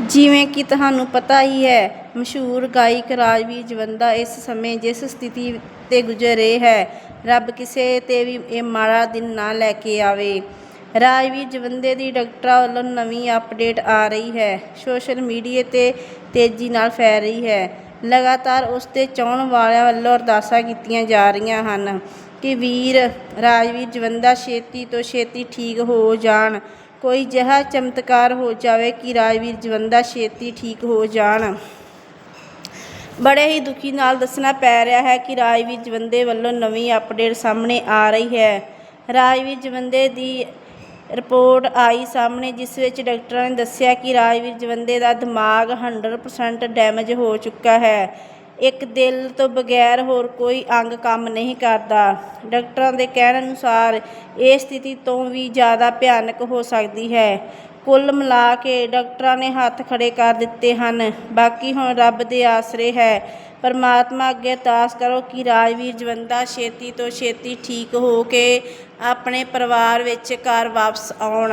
ਜਿਵੇਂ ਕਿ ਤੁਹਾਨੂੰ ਪਤਾ ਹੀ ਹੈ, ਮਸ਼ਹੂਰ ਗਾਇਕ ਰਾਜਵੀਰ ਜਵੰਦਾ ਇਸ ਸਮੇਂ ਜਿਸ ਸਥਿਤੀ ਤੇ ਗੁਜ਼ਰ ਰਹੇ ਹੈ, ਰੱਬ ਕਿਸੇ ਤੇ ਵੀ ਇਹ ਮਾੜਾ ਦਿਨ ਨਾ ਲੈ ਕੇ ਆਵੇ। ਰਾਜਵੀਰ ਜਵੰਦੇ ਦੀ ਡਾਕਟਰਾਂ ਵੱਲੋਂ ਨਵੀਂ ਅਪਡੇਟ ਆ ਰਹੀ ਹੈ। ਸੋਸ਼ਲ ਮੀਡੀਆ ਤੇ ਤੇਜ਼ੀ ਨਾਲ ਫੈਲ ਰਹੀ ਹੈ। ਲਗਾਤਾਰ ਉਸ ਤੇ ਚਾਹਣ ਵਾਲਿਆਂ ਵੱਲੋਂ ਅਰਦਾਸਾਂ ਕੀਤੀਆਂ ਜਾ ਰਹੀਆਂ ਹਨ ਕਿ ਵੀਰ ਰਾਜਵੀਰ ਜਵੰਦਾ ਛੇਤੀ ਤੋਂ ਛੇਤੀ ਠੀਕ ਹੋ ਜਾਣ। ਕੋਈ ਜਿਹਾ ਚਮਤਕਾਰ ਹੋ ਜਾਵੇ ਕਿ ਰਾਜਵੀਰ ਜਵੰਦਾ ਛੇਤੀ ਠੀਕ ਹੋ ਜਾਣ। ਬੜੇ ਹੀ ਦੁਖੀ ਨਾਲ ਦੱਸਣਾ ਪੈ ਰਿਹਾ ਹੈ ਕਿ ਰਾਜਵੀਰ ਜਵੰਦੇ ਵੱਲੋਂ ਨਵੀਂ ਅਪਡੇਟ ਸਾਹਮਣੇ ਆ ਰਹੀ ਹੈ। ਰਾਜਵੀਰ ਜਵੰਦੇ ਦੀ ਰਿਪੋਰਟ ਆਈ ਸਾਹਮਣੇ, ਜਿਸ ਵਿੱਚ ਡਾਕਟਰਾਂ ਨੇ ਦੱਸਿਆ ਕਿ ਰਾਜਵੀਰ ਜਵੰਦੇ ਦਾ ਦਿਮਾਗ 100% ਡੈਮੇਜ ਹੋ ਚੁੱਕਾ ਹੈ। ਇੱਕ ਦਿਲ ਤੋਂ ਬਗੈਰ ਹੋਰ ਕੋਈ ਅੰਗ ਕੰਮ ਨਹੀਂ ਕਰਦਾ। ਡਾਕਟਰਾਂ ਦੇ ਕਹਿਣ ਅਨੁਸਾਰ ਇਹ ਸਥਿਤੀ ਤੋਂ ਵੀ ਜ਼ਿਆਦਾ ਭਿਆਨਕ ਹੋ ਸਕਦੀ ਹੈ। ਕੁੱਲ ਮਿਲਾ ਕੇ ਡਾਕਟਰਾਂ ਨੇ ਹੱਥ ਖੜੇ ਕਰ ਦਿੱਤੇ ਹਨ। ਬਾਕੀ ਹੁਣ ਰੱਬ ਦੇ ਆਸਰੇ ਹੈ। ਪਰਮਾਤਮਾ ਅੱਗੇ ਅਰਦਾਸ ਕਰੋ ਕਿ ਰਾਜਵੀਰ ਜਵੰਦਾ ਛੇਤੀ ਤੋਂ ਛੇਤੀ ਠੀਕ ਹੋ ਕੇ ਆਪਣੇ ਪਰਿਵਾਰ ਵਿੱਚ ਘਰ ਵਾਪਸ ਆਉਣ।